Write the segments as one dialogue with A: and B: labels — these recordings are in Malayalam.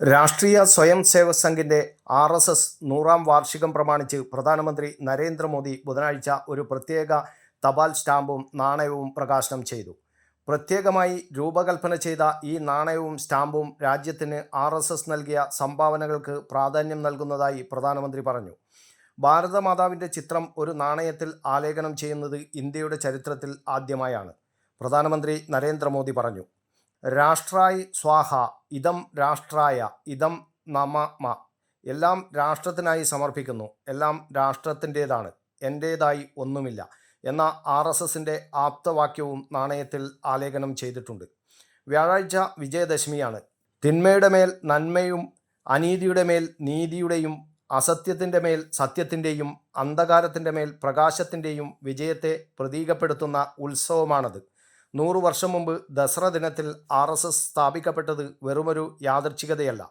A: രാഷ്ട്രീയ സ്വയം സേവക് സംഘിന്റെ ആർ എസ് എസ് നൂറാം വാർഷികം പ്രമാണിച്ച് പ്രധാനമന്ത്രി നരേന്ദ്രമോദി ബുധനാഴ്ച ഒരു പ്രത്യേക തപാൽ സ്റ്റാമ്പും നാണയവും പ്രകാശനം ചെയ്തു. പ്രത്യേകമായി രൂപകൽപ്പന ചെയ്ത ഈ നാണയവും സ്റ്റാമ്പും രാജ്യത്തിന് ആർ എസ് എസ് നൽകിയ സംഭാവനകൾക്ക് പ്രാധാന്യം നൽകുന്നതായി പ്രധാനമന്ത്രി പറഞ്ഞു. ഭാരതമാതാവിന്റെ ചിത്രം ഒരു നാണയത്തിൽ ആലേഖനം ചെയ്യുന്നത് ഇന്ത്യയുടെ ചരിത്രത്തിൽ ആദ്യമായാണ് പ്രധാനമന്ത്രി നരേന്ദ്രമോദി പറഞ്ഞു. രാഷ്ട്രായി സ്വാഹ ഇതം രാഷ്ട്രായ ഇതം നമമ എല്ലാം രാഷ്ട്രത്തിനായി സമർപ്പിക്കുന്നു. എല്ലാം രാഷ്ട്രത്തിന്റേതാണ്. എന്റേതായി ഒന്നുമില്ല. എന്ന ആർ എസ് എസിന്റെ ആപ്തവാക്യവും നാണയത്തിൽ ആലേഖനം ചെയ്തിട്ടുണ്ട്. വ്യാഴാഴ്ച വിജയദശമിയാണ്. തിന്മയുടെ മേൽ നന്മയും അനീതിയുടെ മേൽ നീതിയുടെയും അസത്യത്തിന്റെ മേൽ സത്യത്തിന്റെയും അന്ധകാരത്തിന്റെ മേൽ പ്രകാശത്തിന്റെയും വിജയത്തെ പ്രതീകപ്പെടുത്തുന്ന ഉത്സവമാണത്. നൂറു വർഷം മുമ്പ് ദസറ ദിനത്തിൽ ആർ എസ് എസ് സ്ഥാപിക്കപ്പെട്ടത് വെറുമൊരു യാദർച്ഛികതയല്ല.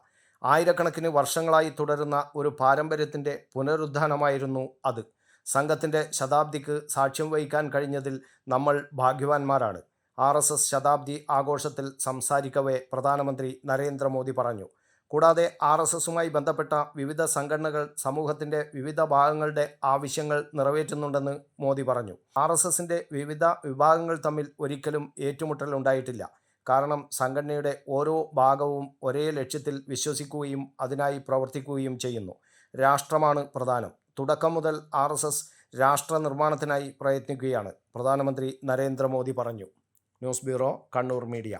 A: ആയിരക്കണക്കിന് വർഷങ്ങളായി തുടരുന്ന ഒരു പാരമ്പര്യത്തിന്റെ പുനരുദ്ധാനമായിരുന്നു അത്. സംഘത്തിന്റെ ശതാബ്ദിക്ക് സാക്ഷ്യം വഹിക്കാൻ കഴിഞ്ഞതിൽ നമ്മൾ ഭാഗ്യവാന്മാരാണ്. ആർ എസ് എസ് ശതാബ്ദി ആഘോഷത്തിൽ സംസാരിക്കവേ പ്രധാനമന്ത്രി നരേന്ദ്രമോദി പറഞ്ഞു. കൂടാതെ ആർ എസ് എസുമായി ബന്ധപ്പെട്ട വിവിധ സംഘടനകൾ സമൂഹത്തിന്റെ വിവിധ ഭാഗങ്ങളുടെ ആവശ്യങ്ങൾ നിറവേറ്റുന്നുണ്ടെന്ന് മോദി പറഞ്ഞു. ആർ എസ് എസിന്റെ വിവിധ വിഭാഗങ്ങൾ തമ്മിൽ ഒരിക്കലും ഏറ്റുമുട്ടൽ ഉണ്ടായിട്ടില്ല. കാരണം സംഘടനയുടെ ഓരോ ഭാഗവും ഒരേ ലക്ഷ്യത്തിൽ വിശ്വസിക്കുകയും അതിനായി പ്രവർത്തിക്കുകയും ചെയ്യുന്നു. രാഷ്ട്രമാണ് പ്രധാനം. തുടക്കം മുതൽ ആർ എസ് എസ് രാഷ്ട്ര നിർമ്മാണത്തിനായി പ്രയത്നിക്കുകയാണ്. പ്രധാനമന്ത്രി നരേന്ദ്രമോദി പറഞ്ഞു. News bureau Kannur media.